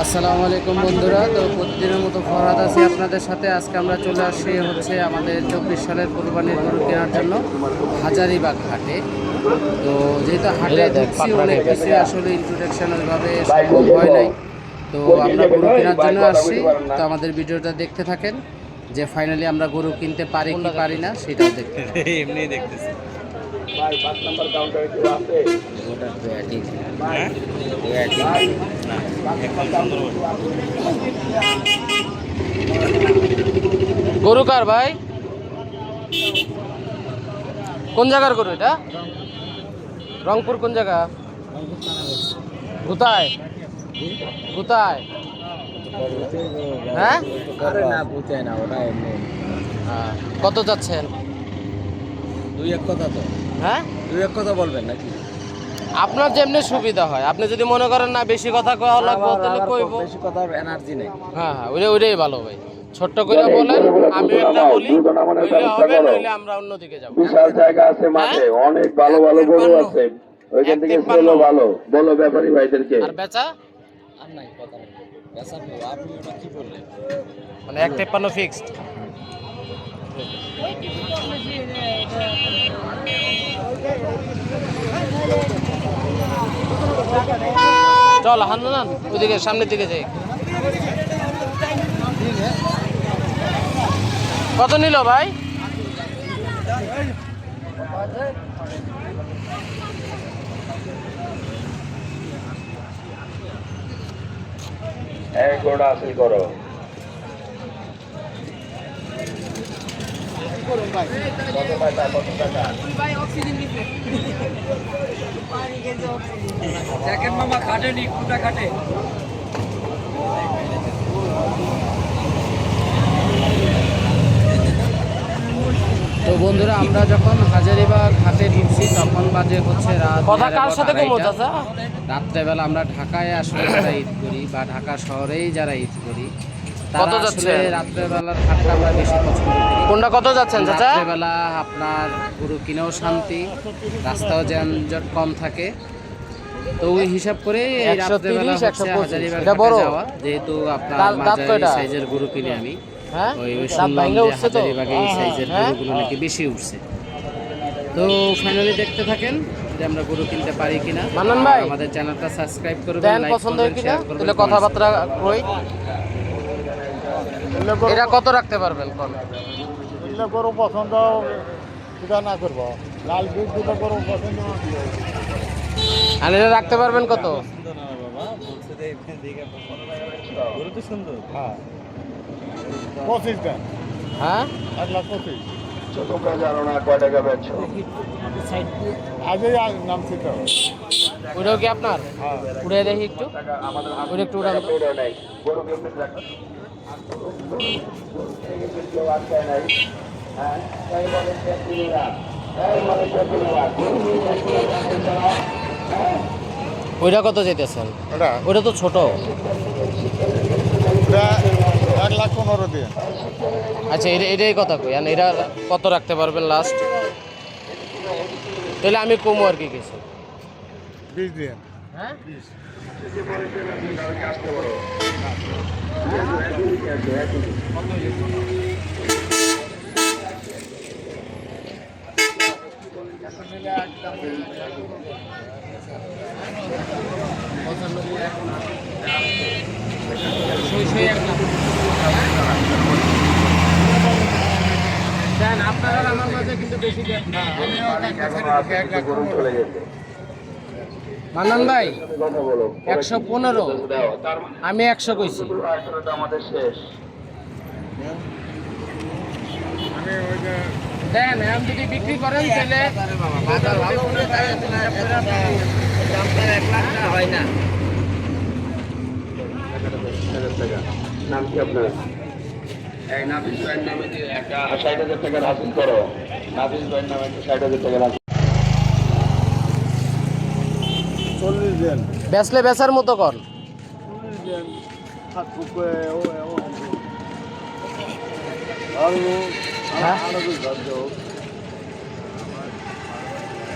আসসালামু আলাইকুম বন্ধুরা তো প্রতিদিনের মতো ফরহাদ আছি আপনাদের সাথে। আজকে আমরা চলে আসি হচ্ছে আমাদের চব্বিশ সালের কোরবানির গরু কেনার জন্য হাজারিবাগ হাটে। তো যেহেতু হাটে দেখছি অনেক কিছু আসলে ইন্ট্রোডাকশন ওইভাবে সম্ভব হয় নাই। তো আমরা গরু কেনার জন্য আসছি। তো আমাদের ভিডিওটা দেখতে থাকেন যে ফাইনালি আমরা গরু কিনতে পারি কি পারি না সেটাও দেখতে এমনি দেখতেছি। হ্যাঁ? না একদম সুন্দরবন গরু কার ভাই? কোন জায়গার গরু এটা? রংপুর কোন জায়গা? গুতায় গুতায় হ্যাঁ? ওটা এমনি। হ্যাঁ। কত যাচ্ছেন? দুই এক কথা তো। হ্যাঁ? এক কথা বলবেন নাকি? আপনার যেমনি সুবিধা হয়। আপনি যদি মনে করেন না বেশি কথা কওয়া লাগবে তাহলে কইব। বেশি কথা এনার্জি নেই। হ্যাঁ হ্যাঁ ওইটা ওইটাই ভালো ভাই। ছোট্ট করে বলেন আমি একটা বলি হইলে হবে নইলে আমরা অন্যদিকে যাব। বিশাল জায়গা আছে মাঠে অনেক ভালো ভালো গরু আছে। ওইখান থেকে এক ভালো। বলো ব্যাপারী ভাইদেরকে। আর বেচা? আর নাই কথা নেই। বেসা আপনি ওটা কি বললেন? মানে এক তেপ্পান্ন ফিক্সড চল হান্নান ওইদিকে সামনের দিকে যাই। কত নিল ভাই? এক গোড়া হাসিল করো। কত টাকা কত টাকা দেখেন মামা খাটে নি কুটা। খাটে তো বন্ধুরা আমরা যখন হাজারিবাগ হাটে ঢুকছি তখন বাজে হচ্ছে রাত কথা কার সাথে রাত্রেবেলা আমরা ঢাকায় আসলে যারা ঈদ করি বা ঢাকা শহরেই যারা ঈদ করি কত যাচ্ছে রাত্রেবেলার হাটটা আমরা বেশি পছন্দ করি। কোনটা কত যাচ্ছেন চাচা? রাত্রেবেলা আপনার গরু কিনেও শান্তি রাস্তাও যানজট কম থাকে। তো ওই হিসাব করে এই রাত্রেবেলা হাজারিবাগ যাওয়া। যেহেতু আপনার সাইজের গরু কিনে আমি ওই ওই শুনলাম যে হাজারিবাগে এই সাইজের গরুগুলো নাকি বেশি উঠছে। তো ফাইনালি দেখতে থাকেন যে আমরা গরু কিনতে পারি কিনা। মানন ভাই আমাদের চ্যানেলটা সাবস্ক্রাইব করবেন লাইক হয় কথাবার্তা কই? এটা কত রাখতে পারবেন কোন এগুলো গরু পছন্দ সেটা না করব। লাল বীজ দুটো গরু পছন্দ। আর এটা রাখতে পারবেন কত? সুন্দর না বাবা বলছে যে এখানে দেখে গরু তো সুন্দর। হ্যাঁ। পঁচিশ হ্যাঁ? এক লাখ পঁচিশ। তোমরা জানো না কয় টাকা বেচছো আজই আজ নাম ওইটাও কি আপনার? হ্যাঁ। উড়ে দেখি একটু। আমাদের ওইটা একটু উড়ান। ওইটা কত যেতেছেন? ওটা? ওইটা তো ছোট। ওটা এক লাখ পনেরো দিয়ে। আচ্ছা এটা এটাই কথা কই আর এটা কত রাখতে পারবেন লাস্ট তাহলে আমি কমু আর কি কিছু। বিশ দিয়ে। দেন আপনারা আর আমার মাঝে কিন্তু বেশি দেন না। কিন্তু গরু চলে গেছে মান্নান ভাই একশো পনেরো। আমি একশো কইছি। দেন এখন যদি বিক্রি করেন তাহলে নাম কি আপনার এই নাফিস ভাইয়ের নামে একটা ষাট হাজার টাকার হাসিল করো। নাফিস ভাইয়ের নামে একটা ষাট হাজার টাকার হাসিল চল্লিশ দেন বেচলে বেচার মতো কর।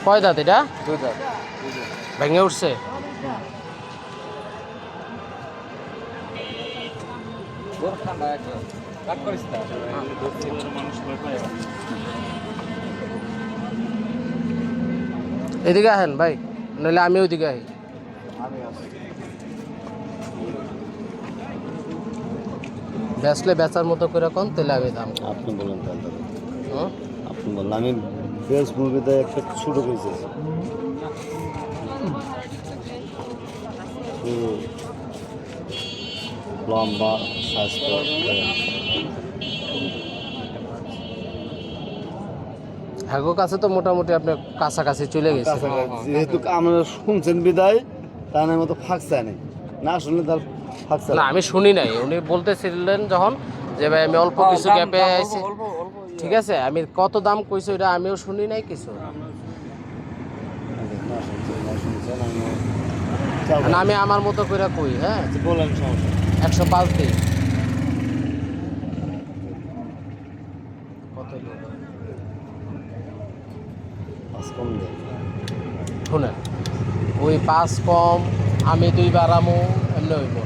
কয় দাঁত এটা? ভেঙে উঠছে। এদিকে আহেন ভাই। নইলে আমি ওইদিকে আহি বেচলে বেচার মতো করে কোন তেলে আমি দাম আপনি বলেন তাহলে? আপনি বলেন আমি বেস্ট মুভিতে একটা শুরু করেছি লম্বা স্বাস্থ্য হ্যাগো কাছে তো মোটামুটি আপনি কাছাকাছি চলে গেছে যেহেতু আমরা শুনছেন বিদায় তার মতো ফাঁক চায় নাই না শুনলে তার ফাঁক না আমি শুনি নাই উনি বলতেছিলেন যখন যে ভাই আমি অল্প কিছু গ্যাপে আইছি ঠিক আছে আমি কত দাম কইছো এটা আমিও শুনি নাই কিছু আমি মানে আমার মতো করে কই হ্যাঁ বলেন সমস্যা একশো পাঁচ দিন কত লোক? পাঁচ কম শুনেন ওই পাঁচ কম আমি দুই বারামো এমনি হইব।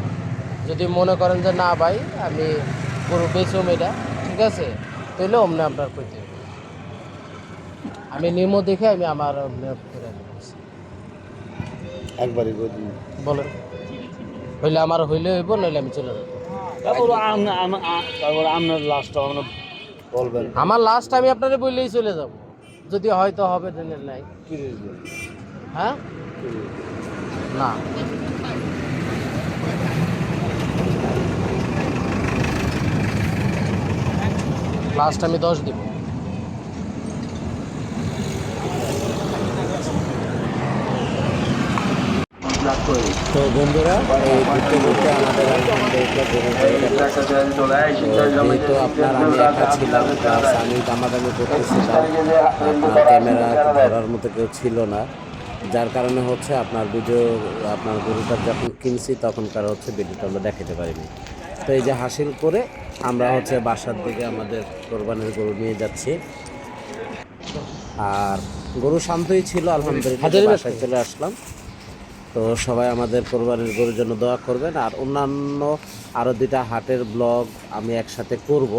যদি মনে করেন যে না ভাই আমি গরু বেচম এটা ঠিক আছে? তাহলে অমনি আপনার কইতে হবে। আমি নিম্ন দেখে আমি আমার একবারই বলেন। হইলে আমার হইলে হইব নইলে আমি চলে যাব। তারপর আম- আম- আপনার লাস্টটা বলবেন। আমার লাস্ট আমি আপনারে বললেই চলে যাব। যদি হয়তো হবে দিনের নাই হ্যাঁ? না। লাস্ট আমি দশ দিব। তো বন্ধুরা এই ঘুরতে ঘুরতে আমাদের আলহামদুলিল্লাহ ঘোরা গেল। যেহেতু আপনার আমি একা ছিলাম প্লাস আমি দামাদামি করতেছিলাম আপনার ক্যামেরা ধরার মতো কেউ ছিল না যার কারণে হচ্ছে আপনার ভিডিও আপনার গরুটা যখন কিনছি তখনকার হচ্ছে ভিডিওটা আমরা দেখাতে পারিনি। তো এই যে হাসিল করে আমরা হচ্ছে বাসার দিকে আমাদের কোরবানির গরু নিয়ে যাচ্ছি। আর গরু শান্তই ছিল আলহামদুলিল্লাহ বাসায় চলে আসলাম। তো সবাই আমাদের কোরবানির গরুর জন্য দোয়া করবেন। আর অন্যান্য আরও দুইটা হাটের ব্লগ আমি একসাথে করব।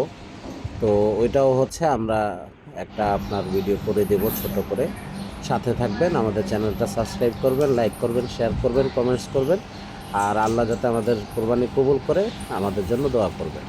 তো ওইটাও হচ্ছে আমরা একটা আপনার ভিডিও করে দেব ছোট করে। সাথে থাকবেন, আমাদের চ্যানেলটা সাবস্ক্রাইব করবেন, লাইক করবেন, শেয়ার করবেন, কমেন্টস করবেন। আর আল্লাহ যাতে আমাদের কোরবানি কবুল করে, আমাদের জন্য দোয়া করবেন।